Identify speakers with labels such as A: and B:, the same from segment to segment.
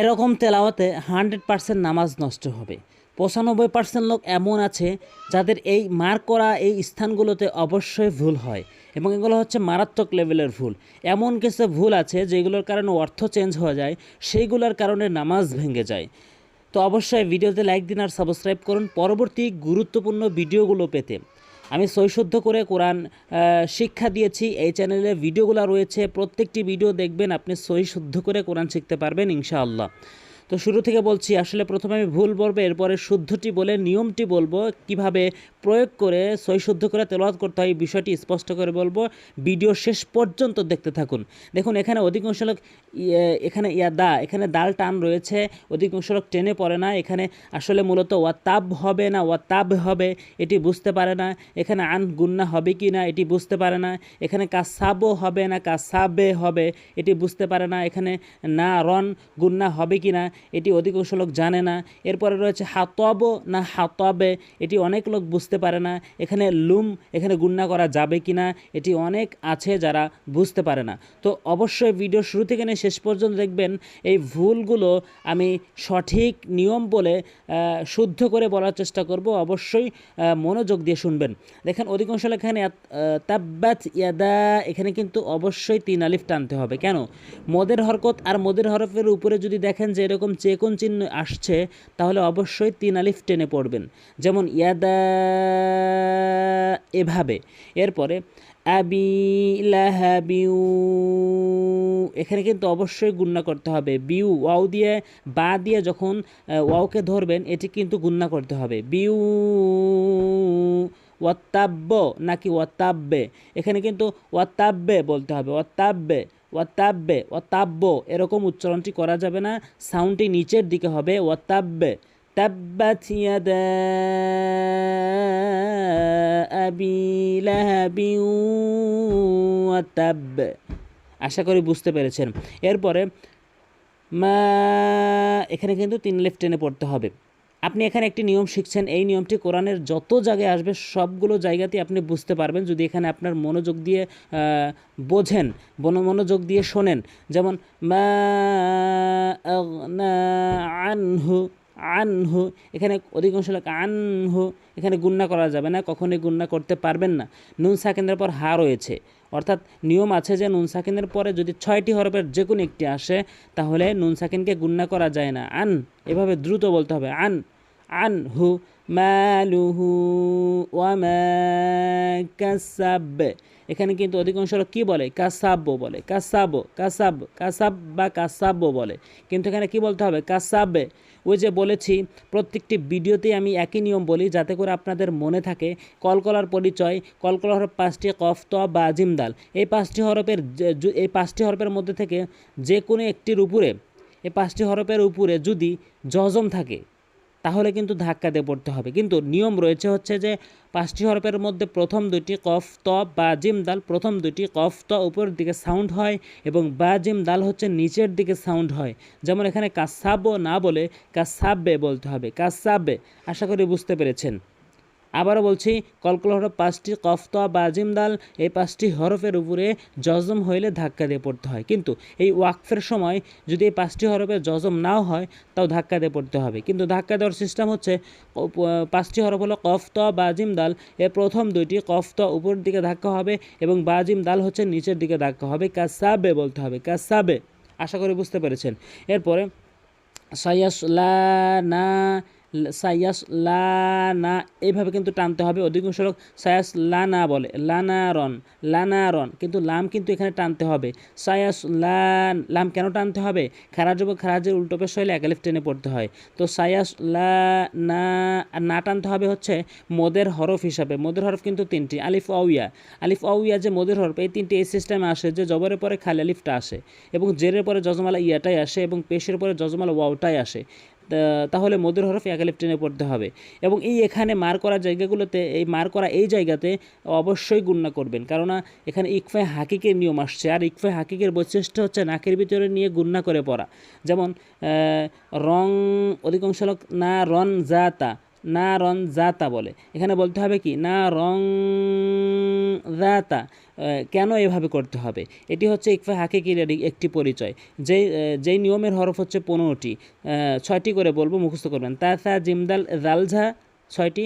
A: এরকম তেলাওয়াতে hundred percent নামাজ নষ্ট হবে। পঁচানব্বই পার্সেন্ট লোক এমন আছে যাদের এই মার করা এই স্থানগুলোতে অবশ্যই ভুল হয় এবং এগুলো হচ্ছে মারাত্মক লেভেলের ভুল। এমন কিছু ভুল আছে যেগুলোর কারণে অর্থ চেঞ্জ হয়ে যায়, সেইগুলোর কারণে নামাজ ভেঙে যায়। তো অবশ্যই ভিডিওতে লাইক দিন আর সাবস্ক্রাইব করুন। পরবর্তী গুরুত্বপূর্ণ ভিডিওগুলো পেতে আমি সৈশুদ্ধ করে কোরআন শিক্ষা দিয়েছি। এই চ্যানেলে ভিডিওগুলো রয়েছে। প্রত্যেকটি ভিডিও দেখবেন আপনি সৈশুদ্ধ করে কোরআন শিখতে পারবেন, ইনশাআল্লাহ। তো শুরু থেকে বলছি, আসলে প্রথমে আমি ভুল বলব, এরপরে শুদ্ধটি বলে নিয়মটি বলব, কীভাবে প্রয়োগ করে সই শুদ্ধ করে তেলাওয়াত করতে হয় এই বিষয়টি স্পষ্ট করে বলব। ভিডিও শেষ পর্যন্ত দেখতে থাকুন। দেখুন, এখানে অধিকাংশ লোক, ইয়ে- এখানে, ইয়া, দা, এখানে দাল, টান রয়েছে। অধিকাংশ লোক টেনে পড়ে না। এখানে আসলে মূলত ওয়াতাব হবে না ওয়াতাব হবে, এটি বুঝতে পারে না। এখানে আন গুন্না হবে কি না, এটি বুঝতে পারে না। এখানে কাসাবো হবে না, কাসাবে হবে, এটি বুঝতে পারে না। এখানে না, রন গুন্না হবে কি না এটি অধিকাংশ লোক জানে না। এরপরে রয়েছে হাতব, না হাতবে, এটি অনেক লোক বুঝতে পারে না, এখানে লুম, এখানে গুন্না করা যাবে কি না এটি অনেক আছে যারা বুঝতে পারে না। তো অবশ্যই ভিডিও শুরু থেকে নিয়ে শেষ পর্যন্ত দেখবেন এই ভুলগুলো আমি সঠিক নিয়ম বলে শুদ্ধ করে বলার চেষ্টা করব। অবশ্যই মনোযোগ দিয়ে শুনবেন। দেখেন অধিকাংশ লোক এখানে তাব্বাত ইয়াদা, এখানে কিন্তু অবশ্যই তিন আলিফ টানতে হবে। কেন? মদের হরকত আর মদের হরফের উপরে যদি দেখেন যে এরকম চেকন চিহ্ন আসছে, তাহলে অবশ্যই তিন আলিফ টেনে পড়বেন। যেমন ইয়াদা এভাবে। এরপরে, আবি লাহাবিউ এখানে কিন্তু অবশ্যই গুন্না করতে হবে। বিউ ওয়াও দিয়ে, বা দিয়ে যখন ওয়াওকে ধরবেন, এটি কিন্তু গুন্না করতে হবে। বিউ ওয়াত্তাব্য নাকি ওয়াত্তাব্বে? এখানে কিন্তু ওয়াত্তাব্বে বলতে হবে। ওয়াত্তাব্বে। ওয়াত্তাব্বে ওয়াত্তাব্য এরকম উচ্চারণটি করা যাবে না। সাউন্ডটি নিচের দিকে হবে লাহাবিউ ওয়াত্তাব্বে। আশা করি বুঝতে পেরেছেন। এরপরে মা, এখানে কিন্তু তিন লেফট টেনে পড়তে হবে। আপনি এখানে একটি নিয়ম শিখছেন, এই নিয়মটি কোরআনের যত জায়গায় আসবে সবগুলো জায়গাতেই আপনি বুঝতে পারবেন। যদি এখানে আপনার মনোযোগ দিয়ে বোঝেন বন- মনোযোগ দিয়ে শোনেন, যেমন আনহু আনহু এখানে অধিকাংশ লোক আনহু, এখানে গুন্না করা যাবে না, কখনোই গুন্না করতে পারবেন না। নুন সাকিনের পর হা রয়েছে। অর্থাৎ নিয়ম আছে যে নুন সাকিনের পরে যদি ছয়টি হরফের যে কোনো একটি আসে, তাহলে নুন সাকিনকে গুন্না করা যায় না। আন, এভাবে দ্রুত বলতে হবে। আন আন হু, মালুহু ওয়ামা কাসাব। এখানে কিন্তু অধিকাংশ লোক কী বলে? কাসাব্য বলে। কাসাবো, কাসাব কাসাব বা কাসাব্য বলে। কিন্তু এখানে কি বলতে হবে? কাসাবে। ওই যে বলেছি, প্রত্যেকটি ভিডিওতেই আমি একই নিয়ম বলি, যাতে করে আপনাদের মনে থাকে, কলকলার পরিচয় কলকলা হরফ পাঁচটি কফ, ত বা জিমদাল এই পাঁচটি হরফের এই পাঁচটি হরফের মধ্যে থেকে যে কোনো একটির উপরে, এই পাঁচটি হরফের উপরে যদি জজম থাকে তাহলে কিন্তু ধাক্কা দিয়ে পড়তে হবে। কিন্তু নিয়ম রয়েছে হচ্ছে যে, পাঁচটি হরফের মধ্যে প্রথম দুটি কফ, ত, বা, জিম, দাল প্রথম দুটি কফ, ত উপরের দিকে সাউন্ড হয় এবং বা, জিম, দাল হচ্ছে নিচের দিকে সাউন্ড হয়। যেমন এখানে কাসাব না বলে কাসাব্বে বলতে হবে। কাসাব্বে আশা করি বুঝতে পেরেছেন। আবারও বলছি কলকল হরফ পাঁচটি কফত বা জিম দাল, এই পাঁচটি হরফের উপরে জজম হইলে ধাক্কা দিয়ে পড়তে হয়। কিন্তু এই ওয়াকফের সময় যদি এই পাঁচটি হরফে জজম নাও হয়, তাও ধাক্কা দিয়ে পড়তে হবে। কিন্তু ধাক্কা দেওয়ার সিস্টেম হচ্ছে পাঁচটি হরফ হলো কফত বা জিম দাল, এর প্রথম দুইটি কফত উপরের দিকে ধাক্কা হবে এবং বা জিম দাল হচ্ছে নিচের দিকে ধাক্কা হবে। কাসাবে বলতে হবে, কাসাবে। আশা করি বুঝতে পেরেছেন। এরপরে সায়াস লা না সায়াস লা না, এইভাবে কিন্তু টানতে হবে। অধিকাংশ লোক সায়াস লা না বলে। লানারন লানারন কিন্তু লাম কিন্তু এখানে টানতে হবে। সায়াস লা, লাম কেন টানতে হবে? খারাজ এবং খারাজের উল্টো পেশ হলে একালিফ টেনে পড়তে হয়। তো সায়াস লা না না টানতে হবে হচ্ছে মোদের হরফ হিসাবে। মোদের হরফ কিন্তু তিনটি, আলিফ আউয়া আলিফ আউয়া যে মোদের হরফ, এই তিনটি এই সিস্টেমে আসে যে জবরের পরে খালি আলিফটা আসে এবং জেরের পরে যজমালা ইয়াটাই আসে এবং পেশের পরে যজমালা ওয়াওটাই আসে। তাহলে মধুর হরফ একালিফ টেনে পড়তে হবে। এবং এই এখানে মার করা জায়গাগুলোতে, এই মার করা এই জায়গাতে অবশ্যই গুণনা করবেন। কেননা এখানে ইকফায় হাকিকের নিয়ম আসছে। আর ইকফায় হাকিকের বৈশিষ্ট্য হচ্ছে নাকের ভিতরে নিয়ে গুণনা করে পড়া। যেমন রং অধিকাংশ লোক না রন জাতা না রং জাতা বলে। এখানে বলতে হবে কি? না রং জাতা কেন এভাবে করতে হবে? এটি হচ্ছে ইকফা হাকিকির একটি পরিচয়। যে যেই নিয়মের হরফ হচ্ছে পনেরোটি ছয়টি করে বলব, মুখস্থ করবেন। তাসা জিমদাল জালঝা, ছয়টি,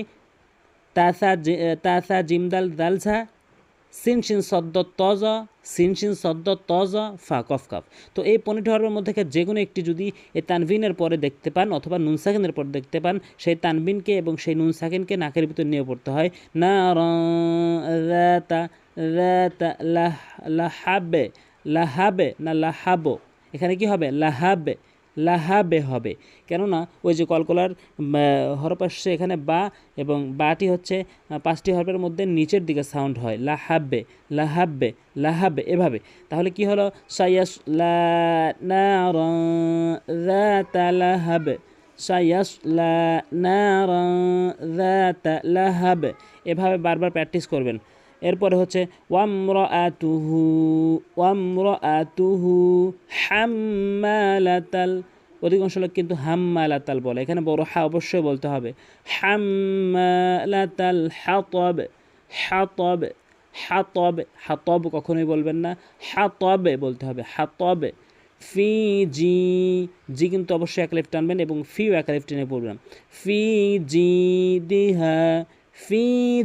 A: তাসা তাসা জিমদাল জালঝা সিন শিন সদ্দ তজ, সিন শিন সদ্দ তজ ফা কফ কাফ। তো এই পনেরোটি হরফের মধ্যে যে কোনো একটি যদি এই তানভিনের পরে দেখতে পান অথবা নুন সাকিনের পরে দেখতে পান, সেই তানবিনকে এবং সেই নুন সাকিনকে নাকের ভিতর নিয়ে পড়তে হয় না লাহ, লাহাবে লাহাবে না লাহাবো। এখানে কি হবে? লাহাবে। লাহাবে হবে। কেননা ওই যে কলকলার আসছে এখানে বা এবং বাটি হচ্ছে পাঁচটি হরপের মধ্যে নিচের দিকে সাউন্ড হয়। লাহাব্বে লাহাব্বে লাহাবে এভাবে। তাহলে কি হলো? সাইয়াস লাহাবে। সাইয়াস লাহাবে। এভাবে বারবার প্র্যাকটিস করবেন। এরপরে হচ্ছে ওয়ামর হাম্মালাতাল। অধিকাংশ লোক কিন্তু হাম্মালাতাল বলে। এখানে বড় হা অবশ্যই বলতে হবে। হাম্মালাতাল হাতব হাতব হাতব। হাতব কখনোই বলবেন না। হাতবে বলতে হবে। হাতবে, ফি, জি। জি কিন্তু অবশ্যই এক লেফট টানবেন এবং ফিও এক লেফট টেনে পড়বেন। ফি, জি, দিহা। ফি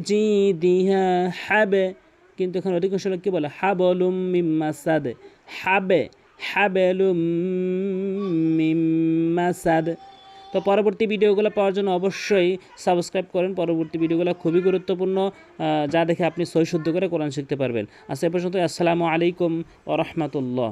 A: জি দিহা হাবে, কিন্তু এখন অধিকাংশ লোক কি বলে হাবলুম মিম্মাসাদ হাবে, হাবেলুম মিম্মাসাদ তো পরবর্তী ভিডিওগুলো পাওয়ার জন্য অবশ্যই সাবস্ক্রাইব করেন। পরবর্তী ভিডিওগুলো খুবই গুরুত্বপূর্ণ যা দেখে আপনি সই করে কোরআন শিখতে পারবেন। আজ এ পর্যন্ত আসসালামু আলাইকুম ও রহমতুল্লাহ।